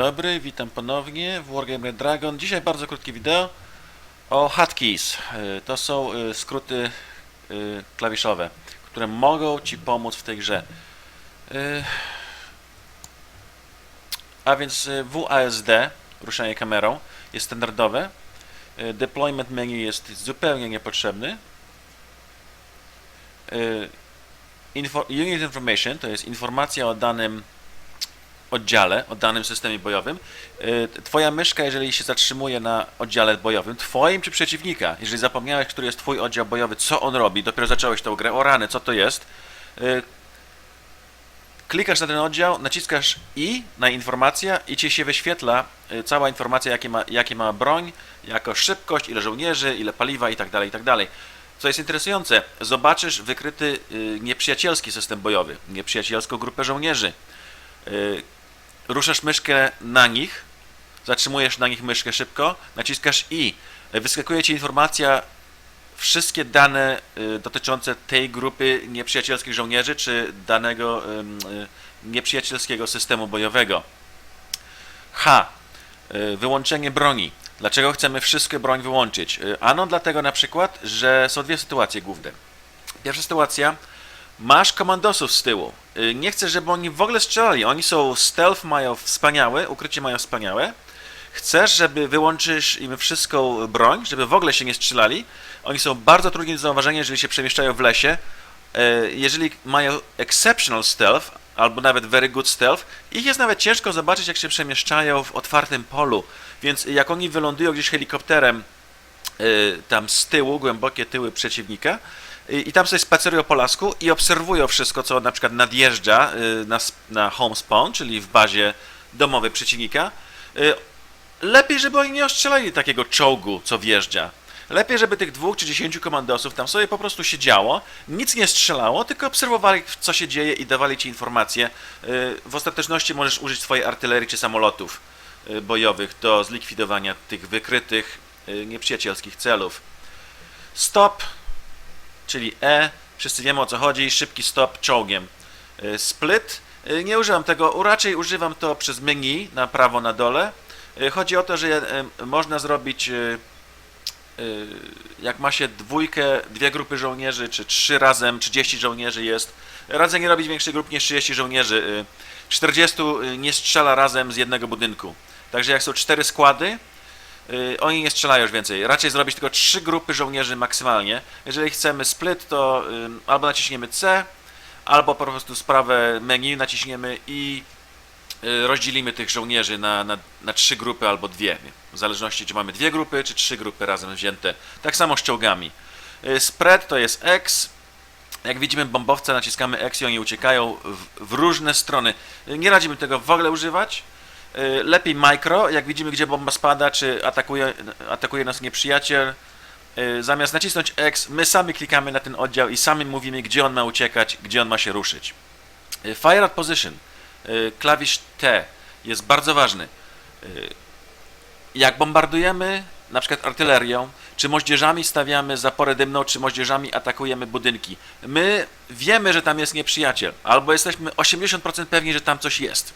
Dobry, witam ponownie w Wargame Dragon. Dzisiaj bardzo krótkie wideo o hotkeys. Y, To są y, skróty y, klawiszowe, które mogą Ci pomóc w tej grze. A więc WASD, ruszanie kamerą, jest standardowe. Deployment menu jest zupełnie niepotrzebny. Info, unit information to jest informacja o danym oddziale, o danym systemie bojowym. Y, Twoja myszka, jeżeli się zatrzymuje na oddziale bojowym, twoim czy przeciwnika, jeżeli zapomniałeś, który jest twój oddział bojowy, co on robi, dopiero zacząłeś tę grę, o rany, co to jest, y, klikasz na ten oddział, naciskasz I na informacja i ci się wyświetla y, cała informacja, jakie ma, jakie ma broń, jako szybkość, ile żołnierzy, ile paliwa i tak dalej, i tak dalej. Co jest interesujące, zobaczysz wykryty nieprzyjacielski system bojowy, nieprzyjacielską grupę żołnierzy. Ruszasz myszkę na nich, zatrzymujesz na nich myszkę szybko, naciskasz I. Wyskakuje ci informacja, wszystkie dane y, dotyczące tej grupy nieprzyjacielskich żołnierzy, czy danego y, nieprzyjacielskiego systemu bojowego. H. Wyłączenie broni. Dlaczego chcemy wszystkie broń wyłączyć? Ano dlatego na przykład, że są dwie sytuacje główne. Pierwsza sytuacja, masz komandosów z tyłu. Y, Nie chcesz, żeby oni w ogóle strzelali. Oni są stealth, mają wspaniałe, ukrycie mają wspaniałe. Chcesz, żeby wyłączysz im wszystką broń, żeby w ogóle się nie strzelali. Oni są bardzo trudni do zauważenia, jeżeli się przemieszczają w lesie. E, Jeżeli mają exceptional stealth, albo nawet very good stealth, ich jest nawet ciężko zobaczyć, jak się przemieszczają w otwartym polu. Więc jak oni wylądują gdzieś helikopterem, y, tam z tyłu, głębokie tyły przeciwnika i tam sobie spacerują po lasku i obserwują wszystko, co na przykład nadjeżdża y, na, na home spawn, czyli w bazie domowej przeciwnika. Y, Lepiej, żeby oni nie ostrzelali takiego czołgu, co wjeżdża. Lepiej, żeby tych dwóch czy dziesięciu komandosów tam sobie po prostu siedziało, nic nie strzelało, tylko obserwowali, co się dzieje i dawali ci informacje. Y, W ostateczności możesz użyć swojej artylerii czy samolotów bojowych do zlikwidowania tych wykrytych nieprzyjacielskich celów. Stop, czyli E, wszyscy wiemy o co chodzi, szybki stop czołgiem. Y, Split, y, nie używam tego, raczej używam to przez menu na prawo, na dole. Y, Chodzi o to, że można zrobić, jak ma się dwójkę, dwie grupy żołnierzy, czy trzy razem 30 żołnierzy jest, radzę nie robić większych grup niż 30 żołnierzy. Y, 40 nie strzela razem z jednego budynku. Także jak są cztery składy, oni nie strzelają już więcej. Raczej zrobić tylko trzy grupy żołnierzy maksymalnie. Jeżeli chcemy split, to y, albo naciśniemy C, albo po prostu sprawę menu naciśniemy i y, rozdzielimy tych żołnierzy na, na, na trzy grupy albo dwie. W zależności, czy mamy dwie grupy, czy trzy grupy razem wzięte. Tak samo z czołgami. Y, Spread to jest X. Jak widzimy, bombowce naciskamy X i oni uciekają w, w różne strony. Y, Nie radzimy tego w ogóle używać. Y, Lepiej micro, jak widzimy, gdzie bomba spada, czy atakuje, atakuje nas nieprzyjaciel. Y, Zamiast nacisnąć X, my sami klikamy na ten oddział i sami mówimy, gdzie on ma uciekać, gdzie on ma się ruszyć. Y, Fire at position, klawisz T jest bardzo ważny. Jak bombardujemy na przykład artylerią, czy moździerzami stawiamy zaporę dymną, czy moździerzami atakujemy budynki, my wiemy, że tam jest nieprzyjaciel, albo jesteśmy 80% pewni, że tam coś jest.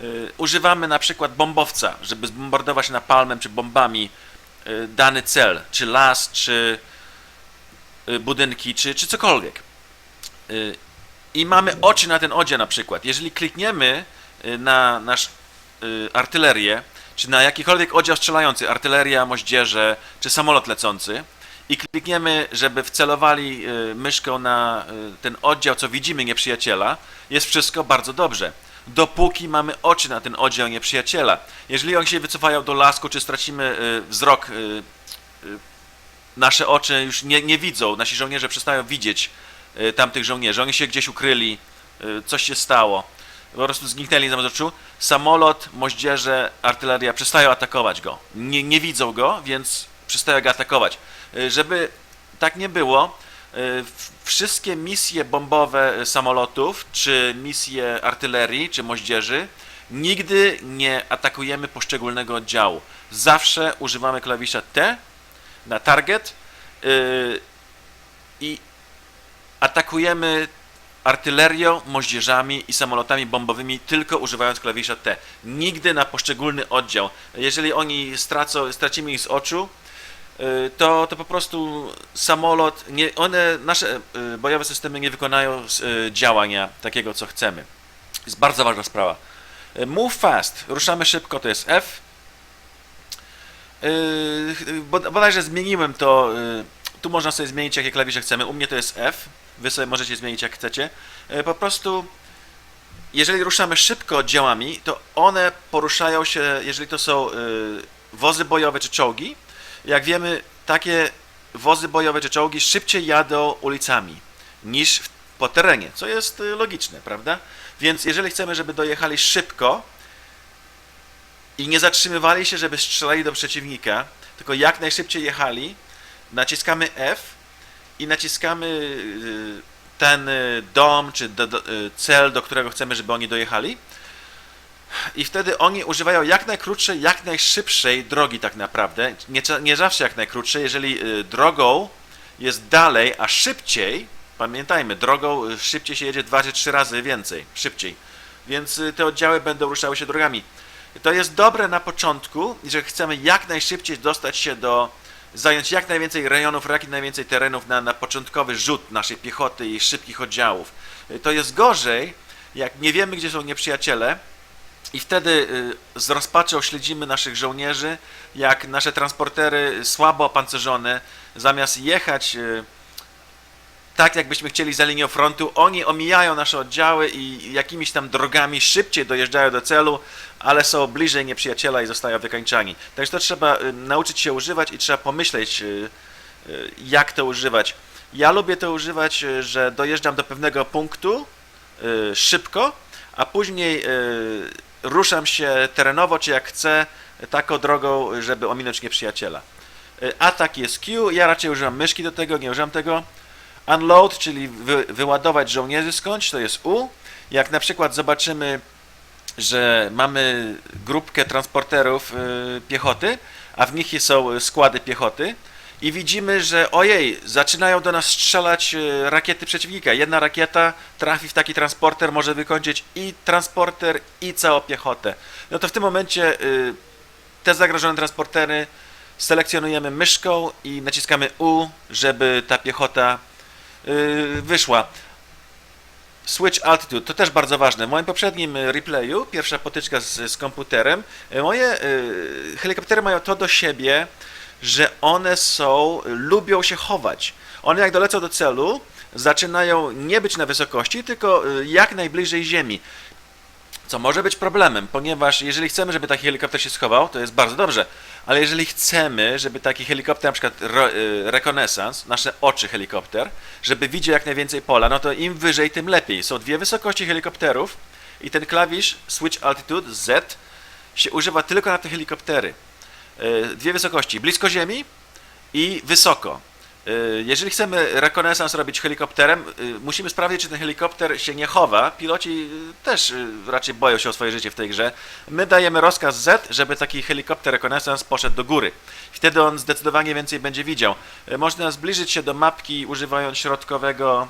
Y, Używamy na przykład bombowca, żeby zbombardować napalmem czy bombami y, dany cel, czy las, czy y, budynki, czy, czy cokolwiek. I mamy oczy na ten odział na przykład. Jeżeli klikniemy na nasz artylerię, czy na jakikolwiek oddział strzelający, artyleria, moździerze, czy samolot lecący, i klikniemy, żeby wcelowali myszką na ten oddział, co widzimy nieprzyjaciela, jest wszystko bardzo dobrze. Dopóki mamy oczy na ten oddział nieprzyjaciela. Jeżeli oni się wycofają do lasku, czy stracimy y, wzrok, y, y, nasze oczy już nie, nie widzą, nasi żołnierze przestają widzieć tamtych żołnierzy, oni się gdzieś ukryli, coś się stało, po prostu zniknęli z oczu, samolot, moździerze, artyleria przestają atakować go. Nie, nie widzą go, więc przestają go atakować. Żeby tak nie było, wszystkie misje bombowe y, samolotów, czy misje artylerii, czy moździerzy, nigdy nie atakujemy poszczególnego oddziału. Zawsze używamy klawisza T na target y, i atakujemy artylerią, moździerzami i samolotami bombowymi, tylko używając klawisza T. Nigdy na poszczególny oddział. Jeżeli oni stracą, stracimy ich z oczu, to, to po prostu samolot, nie, one, nasze y, bojowe systemy nie wykonają y, działania takiego, co chcemy. Jest bardzo ważna sprawa. Y, Move fast, ruszamy szybko, to jest F. Bod- bodajże zmieniłem to. Tu można sobie zmienić, jakie klawisze chcemy. U mnie to jest F. Wy sobie możecie zmienić, jak chcecie. Po prostu, jeżeli ruszamy szybko oddziałami, to one poruszają się, jeżeli to są wozy bojowe czy czołgi. Jak wiemy, takie wozy bojowe czy czołgi szybciej jadą ulicami niż po terenie, co jest yy, logiczne, prawda? Więc jeżeli chcemy, żeby dojechali szybko, i nie zatrzymywali się, żeby strzelali do przeciwnika, tylko jak najszybciej jechali, naciskamy F i naciskamy y, ten y, dom czy y, cel, do którego chcemy, żeby oni dojechali. I wtedy oni używają jak najkrótszej, jak najszybszej drogi tak naprawdę. Nie, nie zawsze jak najkrótszej. Jeżeli y, drogą jest dalej, a szybciej, pamiętajmy, drogą y, szybciej się jedzie dwa czy trzy razy więcej, szybciej. Więc y, te oddziały będą ruszały się drogami. To jest dobre na początku, że chcemy jak najszybciej dostać się do, zająć jak najwięcej rejonów, jak najwięcej terenów na, na początkowy rzut naszej piechoty i szybkich oddziałów. To jest gorzej, jak nie wiemy, gdzie są nieprzyjaciele, i wtedy y, z rozpaczą śledzimy naszych żołnierzy, jak nasze transportery słabo opancerzone, zamiast jechać y, tak, jakbyśmy chcieli za linią frontu, oni omijają nasze oddziały i jakimiś tam drogami szybciej dojeżdżają do celu, ale są bliżej nieprzyjaciela i zostają wykańczani. Także to trzeba y, nauczyć się używać i trzeba pomyśleć, jak to używać. Ja lubię to używać, że dojeżdżam do pewnego punktu szybko, a później ruszam się terenowo, czy jak chcę, taką drogą, żeby ominąć nieprzyjaciela. Y, Atak jest Q, ja raczej używam myszki do tego, nie używam tego. Unload, czyli wy, wyładować żołnierzy skądś, to jest U. Jak na przykład zobaczymy, że mamy grupkę transporterów y, piechoty, a w nich są składy piechoty i widzimy, że ojej, zaczynają do nas strzelać y, rakiety przeciwnika. Jedna rakieta trafi w taki transporter, może wykończyć i transporter, i całą piechotę. No to w tym momencie y, te zagrożone transportery selekcjonujemy myszką i naciskamy U, żeby ta piechota y, wyszła. Switch Altitude, to też bardzo ważne. W moim poprzednim replayu, pierwsza potyczka z, z komputerem, moje helikoptery mają to do siebie, że one są, lubią się chować. One jak dolecą do celu, zaczynają nie być na wysokości, tylko y, jak najbliżej ziemi. Co może być problemem, ponieważ jeżeli chcemy, żeby taki helikopter się schował, to jest bardzo dobrze, ale jeżeli chcemy, żeby taki helikopter, na przykład y, rekonesans, nasze oczy helikopter, żeby widział jak najwięcej pola, no to im wyżej, tym lepiej. Są dwie wysokości helikopterów i ten klawisz Switch Altitude Z się używa tylko na te helikoptery. Y, Dwie wysokości, blisko ziemi i wysoko. Y, Jeżeli chcemy rekonesans robić helikopterem, y, musimy sprawdzić, czy ten helikopter się nie chowa. Piloci też raczej boją się o swoje życie w tej grze. My dajemy rozkaz Z, żeby taki helikopter rekonesans poszedł do góry. Wtedy on zdecydowanie więcej będzie widział. Można zbliżyć się do mapki używając środkowego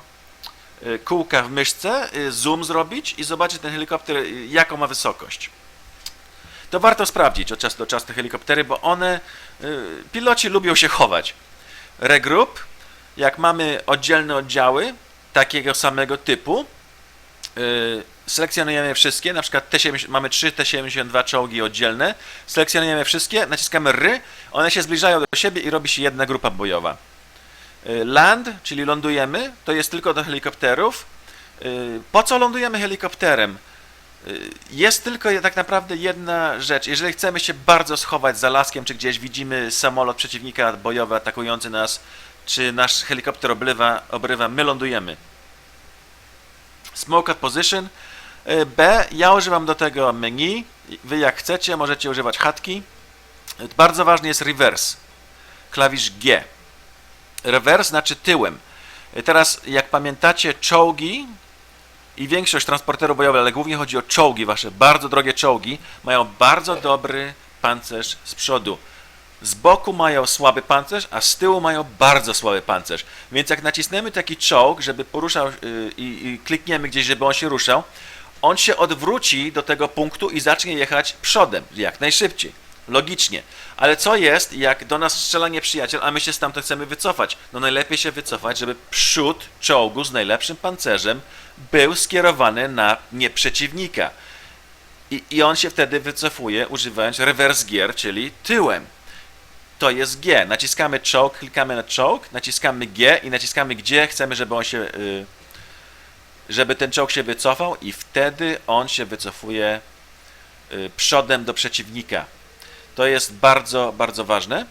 kółka w myszce, zoom zrobić i zobaczyć ten helikopter, jaką ma wysokość to warto sprawdzić od czasu do czasu te helikoptery, bo one, y, piloci lubią się chować. Regroup, jak mamy oddzielne oddziały takiego samego typu, y, selekcjonujemy wszystkie, na przykład T70, mamy 3 T-72 czołgi oddzielne, selekcjonujemy wszystkie, naciskamy R, one się zbliżają do siebie i robi się jedna grupa bojowa. Y, Land, czyli lądujemy, to jest tylko do helikopterów. Po co lądujemy helikopterem? Y, Jest tylko tak naprawdę jedna rzecz. Jeżeli chcemy się bardzo schować za laskiem, czy gdzieś widzimy samolot przeciwnika bojowy atakujący nas, czy nasz helikopter obrywa, obrywa my lądujemy. Smoke at position. Y, B. Ja używam do tego menu. Wy jak chcecie, możecie używać chatki. Bardzo ważny jest reverse. Klawisz G. Reverse znaczy tyłem. Y, Teraz, jak pamiętacie, czołgi i większość transporterów bojowych, ale głównie chodzi o czołgi, wasze bardzo drogie czołgi, mają bardzo dobry pancerz z przodu. z boku mają słaby pancerz, a z tyłu mają bardzo słaby pancerz. Więc jak nacisnemy taki czołg, żeby poruszał yy, i, klikniemy gdzieś, żeby on się ruszał, on się odwróci do tego punktu i zacznie jechać przodem, jak najszybciej. Logicznie. Ale co jest, jak do nas strzela nieprzyjaciel, a my się stamtąd chcemy wycofać? No najlepiej się wycofać, żeby przód czołgu z najlepszym pancerzem był skierowany na nieprzeciwnika. I, I on się wtedy wycofuje używając reverse gear, czyli tyłem. To jest G. Naciskamy czołg, klikamy na czołg, naciskamy G i naciskamy gdzie chcemy, żeby on się, y, żeby ten czołg się wycofał i wtedy on się wycofuje y, przodem do przeciwnika. To jest bardzo, bardzo ważne.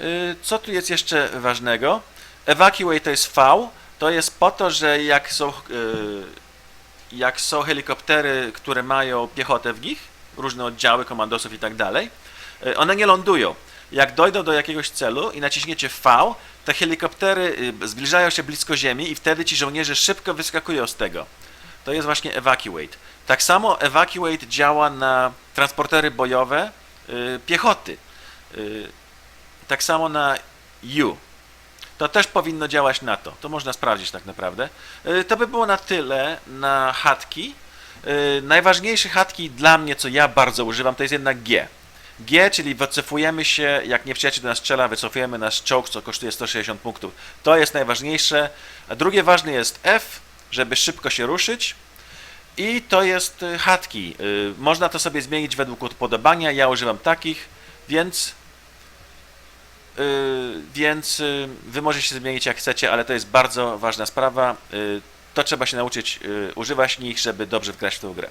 Y, Co tu jest jeszcze ważnego? Evacuate to jest V. To jest po to, że jak są, y, jak są helikoptery, które mają piechotę w nich, różne oddziały komandosów i tak dalej, y, one nie lądują. Jak dojdą do jakiegoś celu i naciśniecie V, te helikoptery zbliżają się blisko ziemi i wtedy ci żołnierze szybko wyskakują z tego. To jest właśnie evacuate. Tak samo evacuate działa na transportery bojowe y, piechoty. Y, tak samo na U. To też powinno działać na to. To można sprawdzić tak naprawdę. Y, To by było na tyle na chatki. Najważniejsze chatki dla mnie, co ja bardzo używam, to jest jednak G. G, czyli wycofujemy się, jak nieprzyjaciel do nas strzela, wycofujemy nasz czołg, co kosztuje 160 punktów. To jest najważniejsze. A drugie ważne jest F, żeby szybko się ruszyć. I to jest y, chatki. Y, Można to sobie zmienić według upodobania. Ja używam takich, więc y, więc wy możecie zmienić jak chcecie, ale to jest bardzo ważna sprawa. To trzeba się nauczyć używać nich, żeby dobrze wgrać w tę grę.